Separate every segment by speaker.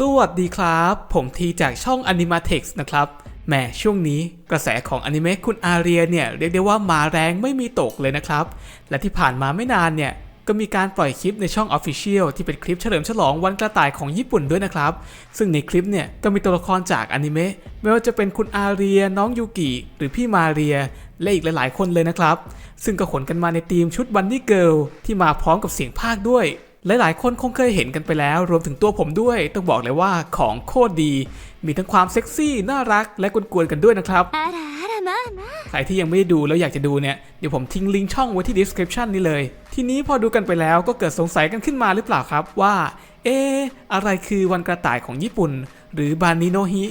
Speaker 1: สวัสดีครับ ผมทีจากช่อง Animatex นะครับแหมช่วงนี้กระแสของอนิเมะคุณอาเรียเนี่ยเรียกได้ว่ามาแรงไม่มีตกเลยนะครับ และที่ผ่านมาไม่นานเนี่ย ก็มีการปล่อยคลิปในช่อง Official ที่เป็นคลิปเฉลิมฉลองวันกระต่ายของญี่ปุ่นด้วยนะครับ ซึ่งในคลิปเนี่ยก็มีตัวละครจากอนิเมะไม่ว่าจะเป็นคุณอาเรีย น้องยูกิหรือพี่มาเรีย และอีกหลาย ๆ คนเลยนะครับ ซึ่งก็ขนกันมาในทีมชุดบันนี่เกิลที่มาพร้อมกับเสียงภาคด้วย หลายหลายคนคงเคยเห็นกันไปแล้วรวมถึงตัวผมด้วย ต้องบอกเลยว่าของโคตรดี มีทั้งความเซ็กซี่ น่ารักและกวนๆกันด้วยนะครับใครที่ยังไม่ได้ดูแล้วอยากจะดูเนี่ยเดี๋ยวผมทิ้งลิงก์ช่องไว้ที่ description นี้เลย ทีนี้พอดูกันไปแล้วก็เกิดสงสัยกันขึ้นมาหรือเปล่าครับว่า เอออะไรคือวันกระต่ายของญี่ปุ่น หรือบานิโนฮิ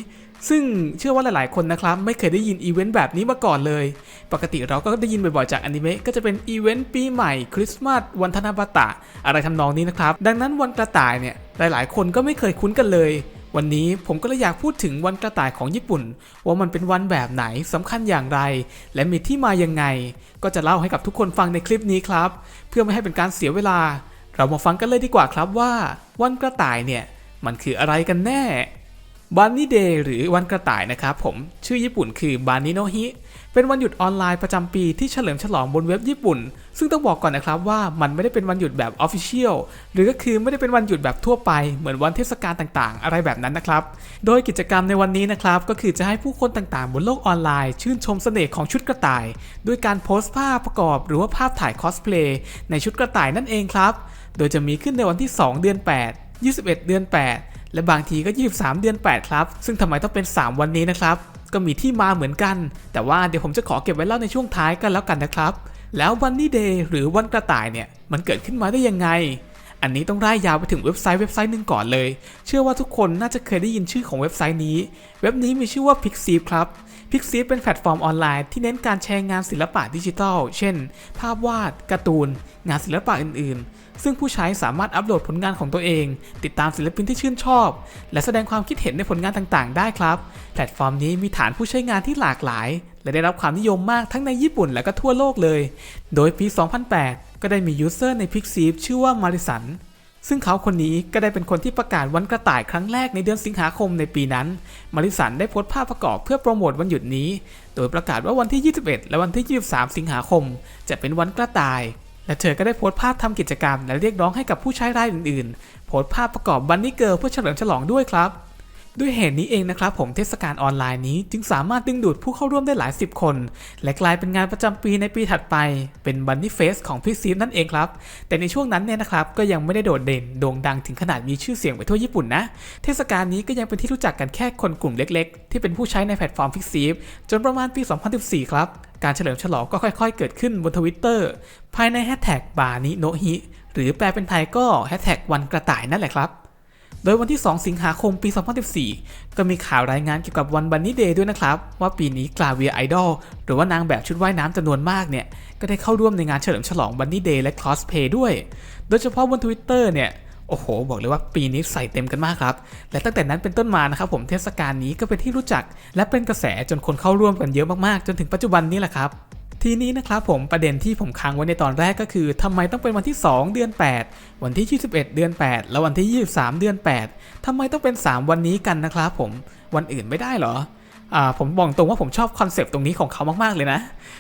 Speaker 1: ซึ่งเชื่อว่าหลายๆ คนนะครับ ไม่เคยได้ยินอีเวนต์แบบนี้มาก่อนเลย ปกติเราก็ได้ยินบ่อยๆจากอนิเมะก็จะเป็นอีเวนต์ปีใหม่คริสต์มาสวันธนบัตะอะไรทำนองนี้นะครับ ดังนั้นวันกระต่ายเนี่ยหลายๆ คนก็ไม่เคยคุ้นกันเลย วันนี้ผมก็เลยอยากพูดถึงวันกระต่ายของญี่ปุ่น ว่ามันเป็นวันแบบไหนสำคัญอย่างไร และมีที่มายังไง ก็จะเล่าให้กับทุกคนฟังในคลิปนี้ครับ เพื่อไม่ให้เป็นการเสียเวลา เรามาฟังกันเลยดีกว่าครับว่า วันกระต่ายเนี่ยมันคืออะไรกันแน่บันนี่เดย์หรือวันกระต่ายนะครับผมชื่อญี่ปุ่นคือบานิโนฮิ เป็นวันหยุดออนไลน์ประจำปีที่เฉลิมฉลองบนเว็บญี่ปุ่น ซึ่งต้องบอกก่อนนะครับว่ามันไม่ได้เป็นวันหยุดแบบออฟฟิเชียลหรือก็คือไม่ได้เป็นวันหยุดแบบทั่วไปเหมือนวันเทศกาลต่างๆ อะไรแบบนั้นนะครับ โดยกิจกรรมในวันนี้นะครับก็คือจะให้ผู้คนต่างๆ บนโลกออนไลน์ ชื่นชมเสน่ห์ของชุดกระต่าย ด้วยการโพสต์ภาพประกอบหรือว่าภาพถ่ายคอสเพลย์ในชุดกระต่ายนั่นเองครับ โดยจะมีขึ้นในวันที่ 2 เดือน 8 21 เดือน 8 และบางทีก็ 23 เดือน 8 ครับ ซึ่งทำไมต้องเป็น 3 วันนี้นะครับ ก็มีที่มาเหมือนกัน แต่ว่าเดี๋ยวผมจะขอเก็บไว้เล่าในช่วงท้ายกันแล้วกันนะครับ แล้ววันนี้เดย์หรือวันกระต่ายเนี่ยมันเกิดขึ้นมาได้ยังไง อันนี้ต้องไล่ยาวไปถึงเว็บไซต์เว็บไซต์หนึ่งก่อนเลย เชื่อว่าทุกคนน่าจะเคยได้ยินชื่อของเว็บไซต์นี้ เว็บนี้มีชื่อว่า Pixiv ครับ Pixiv เป็นแพลตฟอร์มออนไลน์ที่เน้นการแชร์งานศิลปะดิจิทัล เช่น ภาพวาด การ์ตูน งานศิลปะอื่น ๆ ซึ่งผู้ใช้สามารถอัปโหลดผลงานของตัวเอง ติดตามศิลปินที่ชื่นชอบ และแสดงความคิดเห็นในผลงานต่าง ๆ ได้ครับ แพลตฟอร์มนี้มีฐานผู้ใช้งานที่หลากหลาย และได้รับความนิยมมากทั้งในญี่ปุ่นและก็ทั่วโลกเลย โดยปี 2008 ก็ได้มียูเซอร์ใน Pixiv ชื่อว่ามาริสัน ซึ่งเขาคนนี้ก็ได้เป็นคนที่ประกาศวันกระต่ายครั้งแรกในเดือนสิงหาคมในปีนั้น มาริสันได้โพสต์ภาพประกอบเพื่อโปรโมทวันหยุดนี้ โดยประกาศว่าวันที่ 21 และวันที่ 23 สิงหาคม จะเป็นวันกระต่าย และเธอก็ได้โพสต์ภาพทำกิจกรรม และเรียกร้องให้กับผู้ใช้รายอื่นๆ โพสต์ภาพประกอบบันนี่เกิร์ลเพื่อเฉลิมฉลองด้วยครับ ด้วยเหตุนี้เองนะครับผมเทศกาลออนไลน์นี้จึงสามารถดึงดูดผู้เข้าร่วมได้หลายสิบคน และกลายเป็นงานประจำปีในปีถัดไป เป็นบันนี่เฟสของพิกซีฟนั่นเองครับ แต่ในช่วงนั้นเนี่ยนะครับก็ยังไม่ได้โดดเด่นโด่งดังถึงขนาดมีชื่อเสียงไปทั่วญี่ปุ่นนะ เทศกาลนี้ก็ยังเป็นที่รู้จักกันแค่คนกลุ่มเล็กๆ ที่เป็นผู้ใช้ในแพลตฟอร์มพิกซีฟจนประมาณปี 2014 ครับการเฉลิมฉลองก็ค่อยๆ เกิดขึ้นบนทวิตเตอร์ภายในแฮชแท็กบานิโนฮิหรือแปลเป็นไทยก็แฮชแท็กวันกระต่ายนั่นแหละครับ โดยวันที่ 2 สิงหาคมปี 2014 ก็มีข่าวรายงานเกี่ยวกับวันบันนี่เดย์ด้วยนะครับ ว่าปีนี้กลาเวียไอดอลหรือว่านางแบบชุดว่ายน้ำจำนวนมากเนี่ย ก็ได้เข้าร่วมในงานเฉลิมฉลองบันนี่เดย์และคลอสเพย์ด้วย โดยเฉพาะบน Twitter เนี่ยโอ้โห บอกเลยว่าปีนี้ใส่เต็มกันมากครับ และตั้งแต่นั้นเป็นต้นมานะครับผมเทศกาลนี้ก็เป็นที่รู้จัก และเป็นกระแสจนคนเข้าร่วมกันเยอะมากๆ จนถึงปัจจุบันนี้แหละครับ ทีนี้นะครับผมประเด็นที่ผมค้างไว้ในตอนแรกก็คือทำไมต้องเป็นวันที่ 2 เดือน 8 วันที่ 21 เดือน 8 แล้ววันที่ 23 เดือน 8ทำไมต้องเป็น 3 วันนี้กันนะครับผมวันอื่นไม่ได้เหรอ ผมบอกตรงว่าผมชอบคอนเซปต์ตรงนี้ของเขามากๆเลยนะ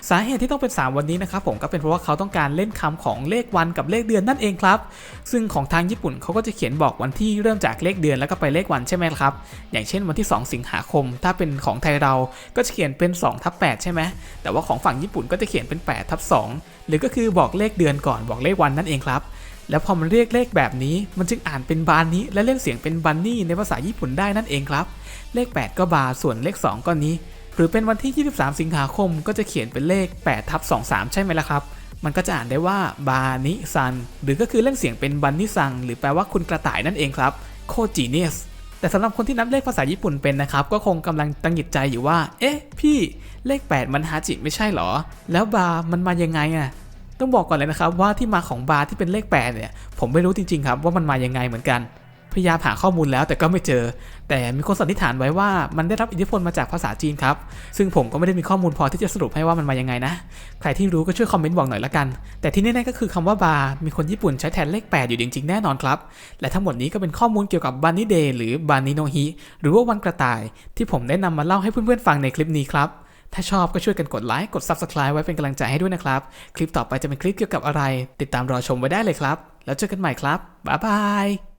Speaker 1: สาเหตุที่ต้องเป็น 3 วันนี้นะครับผมก็เป็นเพราะว่าเขาต้องการเล่นคำของเลขวันกับเลขเดือนนั่นเองครับ ซึ่งของทางญี่ปุ่นเขาก็จะเขียนบอกวันที่เริ่มจากเลขเดือนแล้วก็ไปเลขวันใช่ไหมครับ อย่างเช่นวันที่ 2 สิงหาคม ถ้าเป็นของไทยเราก็จะเขียนเป็น2ทับ8ใช่ไหมแต่ว่าของฝั่งญี่ปุ่นก็จะเขียนเป็น8ทับ2หรือก็คือบอกเลขเดือนก่อนบอกเลขวันนั่นเองครับ แล้วพอมันเรียกเลขแบบนี้ มันจึงอ่านเป็นบานนี้ และเล่นเสียงเป็นบันนี่ในภาษาญี่ปุ่นได้นั่นเองครับ เลข 8 ก็บาส่วนเลข 2 ก็นี้ หรือเป็นวันที่ 23 สิงหาคมก็จะเขียนเป็นเลข8ทับ23 ใช่ไหมล่ะครับ มันก็จะอ่านได้ว่าบานิซัน หรือก็คือเล่นเสียงเป็นบันนิซัง หรือแปลว่าคุณกระต่ายนั่นเองครับ โคจีเนียสแต่สำหรับคนที่นับเลขภาษาญี่ปุ่นเป็นนะครับ ก็คงกำลังตังหิดใจอยู่ว่า เอ๊ะ พี่ เลข 8 มันฮาจิไม่ใช่หรอ แล้วบา มันมายังไงอะ ต้องบอกก่อนเลยนะครับว่าที่มาของบาร์ที่เป็นเลข8เนี่ยผมไม่รู้จริงๆครับว่ามันมายังไงเหมือนกันพยายามหาข้อมูลแล้วแต่ก็ไม่เจอ แต่มีคนสันนิษฐานไว้ว่ามันได้รับอิทธิพลมาจากภาษาจีนครับ ซึ่งผมก็ไม่ได้มีข้อมูลพอที่จะสรุปให้ว่ามันมายังไงนะ ใครที่รู้ก็ช่วยคอมเมนต์บอกหน่อยละกัน แต่ที่แน่ๆก็คือคำว่าบาร์มีคนญี่ปุ่นใช้แทนเลข 8 อยู่จริงๆแน่นอนครับ และทั้งหมดนี้ก็เป็นข้อมูลเกี่ยวกับบานิเดย์หรือบานิโนฮิหรือว่าวันกระต่าย ที่ผมได้นำมาเล่าให้เพื่อนๆฟังในคลิปนี้ครับ ถ้าชอบก็ช่วยกันกดไลค์ กด Subscribe ไว้เป็นกำลังใจให้ด้วยนะครับ คลิปต่อไปจะเป็นคลิปเกี่ยวกับอะไร ติดตามรอชมไว้ได้เลยครับ แล้วเจอกันใหม่ครับ บ๊ายบาย